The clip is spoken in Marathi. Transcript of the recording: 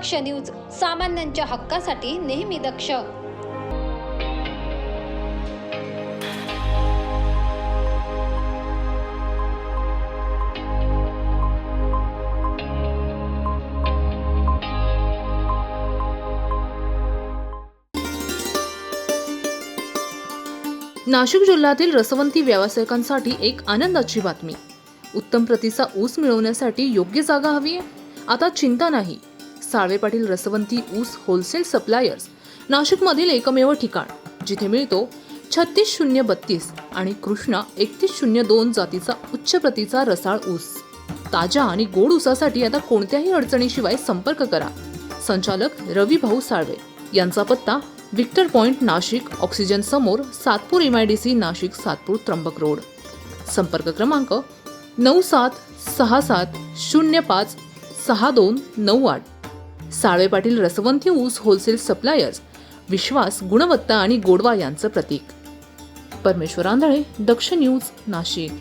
दक्ष न्यूज सामान्यांच्या हक्कासाठी नेहमी दक्ष. नाशिक जिल्ह्यातील रसवंती व्यावसायिकांसाठी एक आनंदाची बातमी. उत्तम प्रतीचा ऊस मिळवण्यासाठी योग्य जागा हवी आहे? आता चिंता नाही. साळवे पाटील रसवंती ऊस होलसेल सप्लायर्स नाशिकमधील एकमेव ठिकाण जिथे मिळतो छत्तीस शून्य बत्तीस आणि कृष्णा एकतीस शून्य दोन जातीचा उच्च प्रतीचा रसाळ ऊस. ताज्या आणि गोड ऊसासाठी आता कोणत्याही अडचणीशिवाय संपर्क करा. संचालक रवी भाऊ साळवे. यांचा पत्ता विक्टर पॉइंट नाशिक ऑक्सिजन समोर Satpur M I D C Nashik Satpur Trimbak road. संपर्क क्रमांक नऊ सात सहा सात शून्य पाच सहा दोन नऊ आठ. साळवे पाटील रसवंती ऊस होलसेल सप्लायर्स विश्वास गुणवत्ता आणि गोडवा यांचं प्रतीक. परमेश्वर आंधळे दक्ष न्यूज नाशिक.